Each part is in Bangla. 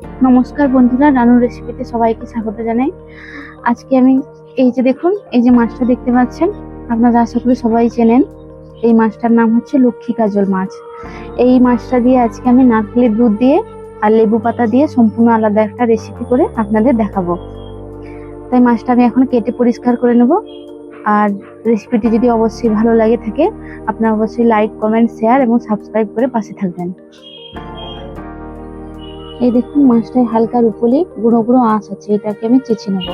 নমস্কার বন্ধুরা, রানুর রেসিপিতে সবাইকে স্বাগত জানাই। আজকে আমি এই যে দেখুন, এই যে মাছটা দেখতে পাচ্ছেন, আপনারা আশা করি সবাই চেনেন। এই মাছটার নাম হচ্ছে লক্ষ্মী কাজল মাছ। এই মাছটা দিয়ে আজকে আমি নারকেলের দুধ দিয়ে আর লেবু পাতা দিয়ে সম্পূর্ণ আলাদা একটা রেসিপি করে আপনাদের দেখাবো। তাই মাছটা আমি এখন কেটে পরিষ্কার করে নেব। আর রেসিপিটি যদি অবশ্যই ভালো লাগে থাকে, আপনারা অবশ্যই লাইক কমেন্ট শেয়ার এবং সাবস্ক্রাইব করে পাশে থাকবেন। এই দেখুন মাছটায় হালকার উপরে গুঁড়ো গুঁড়ো আঁশ আছে এটাকে আমি চেঁচে নেব।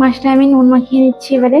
মাছটা আমি নুন মাখিয়ে নিচ্ছি এবারে।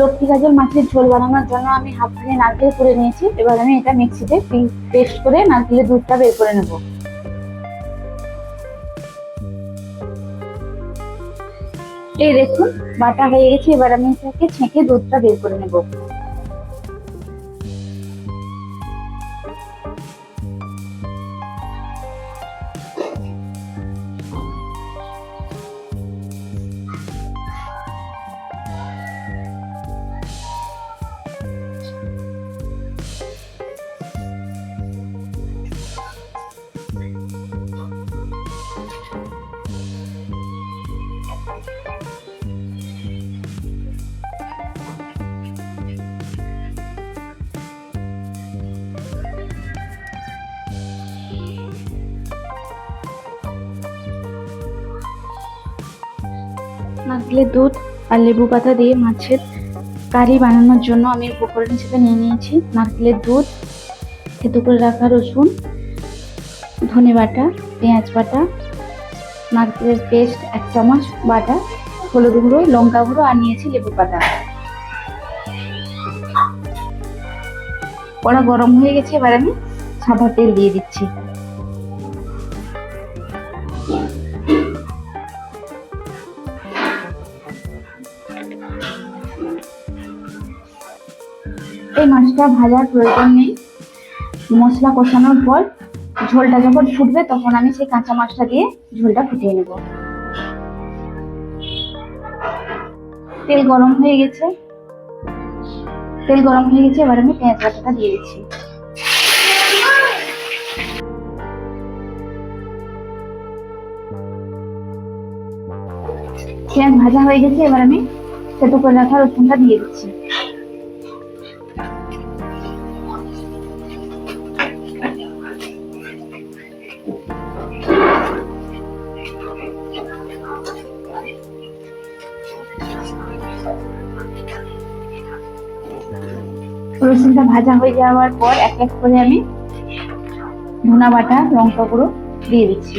লক্ষ্মী গাজর মাছের ঝোল বানানোর জন্য আমি হাফ খানি নারকেল করে নিয়েছি। এবার আমি এটা মিক্সিতে পেস্ট করে নারকেলের দুধটা বের করে নেব। এই দেখুন বাটা হয়ে গেছে এবার আমি এটাকে ছেঁকে দুধটা বের করে নেব। নারকেলের দুধ আর লেবু পাতা দিয়ে মাছের কারি বানানোর জন্য আমি উপকরণ হিসেবে নিয়ে নিয়েছি। নারকেলের দুধ থেতো করে রাখা রসুন, ধনে বাটা, পেঁয়াজ বাটা নারকেলের পেস্ট এক চামচ, বাটা, হলুদ গুঁড়ো, লঙ্কা গুঁড়ো আর নিয়েছি লেবু পাতা। কড়া গরম হয়ে গেছে, এবার আমি সাদা তেল দিয়ে দিচ্ছি। এই মাছটা ভাজার প্রয়োজন নেই। মশলা কষানোর পর ঝোলটা যখন ফুটবে তখন আমি সেই কাঁচা মাছটা দিয়ে ঝোলটা ফুটিয়ে নেব। তেল গরম হয়ে গেছে। তেল গরম হয়ে গেছে, এবার আমি পেঁয়াজ বাটাটা দিয়ে দিচ্ছি। পেঁয়াজ ভাজা হয়ে গেছে, এবার আমি সেটু করে রাখা রসুনটা দিয়ে দিচ্ছি। রসুনটা ভাজা হয়ে যাওয়ার পর এক এক করে আমি ধনা বাটা, লঙ্কা গুঁড়ো দিয়ে দিচ্ছি।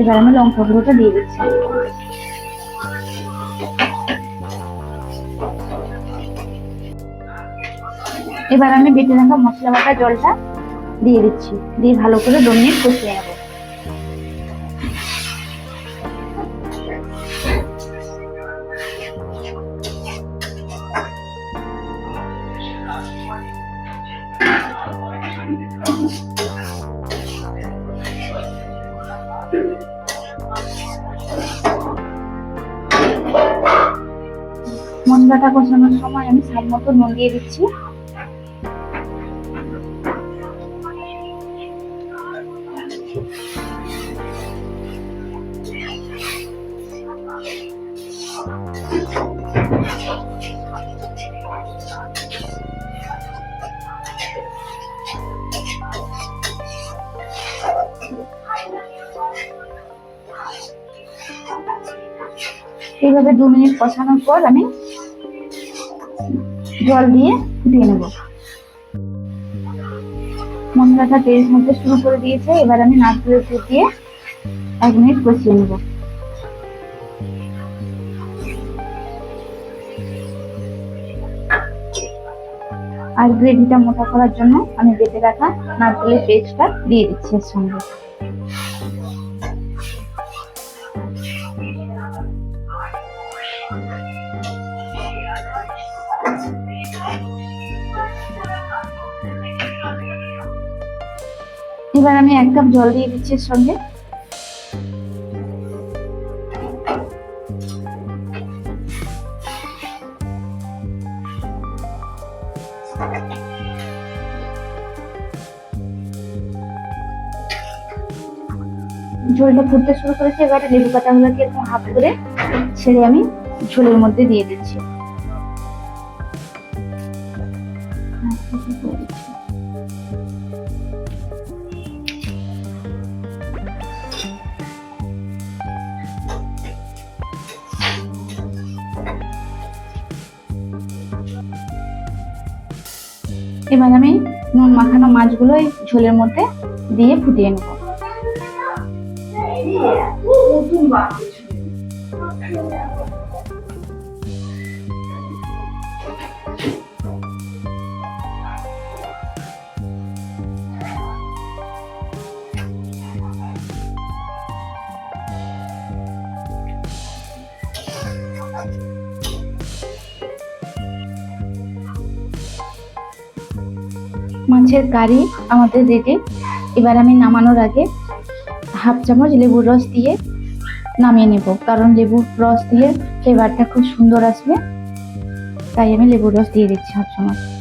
এবার আমি লঙ্কা গুঁড়োটা দিয়ে দিচ্ছি। এবার আমি বেটে রাখা মশলা বাটা, জলটা দিয়ে দিচ্ছি। দিয়ে ভালো করে দু মিনিট কষিয়ে নেব। মশলাটা কষানোর সময় আমি স্বাদ মতো নুন দিয়ে দিচ্ছি। এইভাবে দু মিনিট কষানোর পর আমি জল দিয়ে ফুটিয়ে নেব। মশলাটা তেল মধ্যে শুরু করে দিয়েছে, এবার আমি দুধ দিয়ে এক মিনিট কষিয়ে নেব। আর গ্রেভিটা মোটা করার জন্য আমি বেটে রাখা নারকেলের পেস্টটা দিয়ে দিচ্ছি এর সঙ্গে। এবার আমি এক কাপ জল দিয়ে দিচ্ছি সঙ্গে। ঝোলটা ফুটতে শুরু করেছে, এবারে লেবু পাতাগুলোকে হাফ করে ছেড়ে আমি ঝোলের মধ্যে দিয়ে দিচ্ছি। এবার আমি নুন মাখানো মাছগুলো এই ঝোলের মধ্যে দিয়ে ফুটিয়ে নেব। মাছের কারি আমাদের রেডি এবার আমি নামানোর আগে হাফ চামচ লেবুর রস দিয়ে নামিয়ে নেব। কারণ লেবুর রস দিলে ফ্লেভারটা খুব সুন্দর আসবে। তাই আমি লেবুর রস দিয়ে দিচ্ছি হাফ চামচ।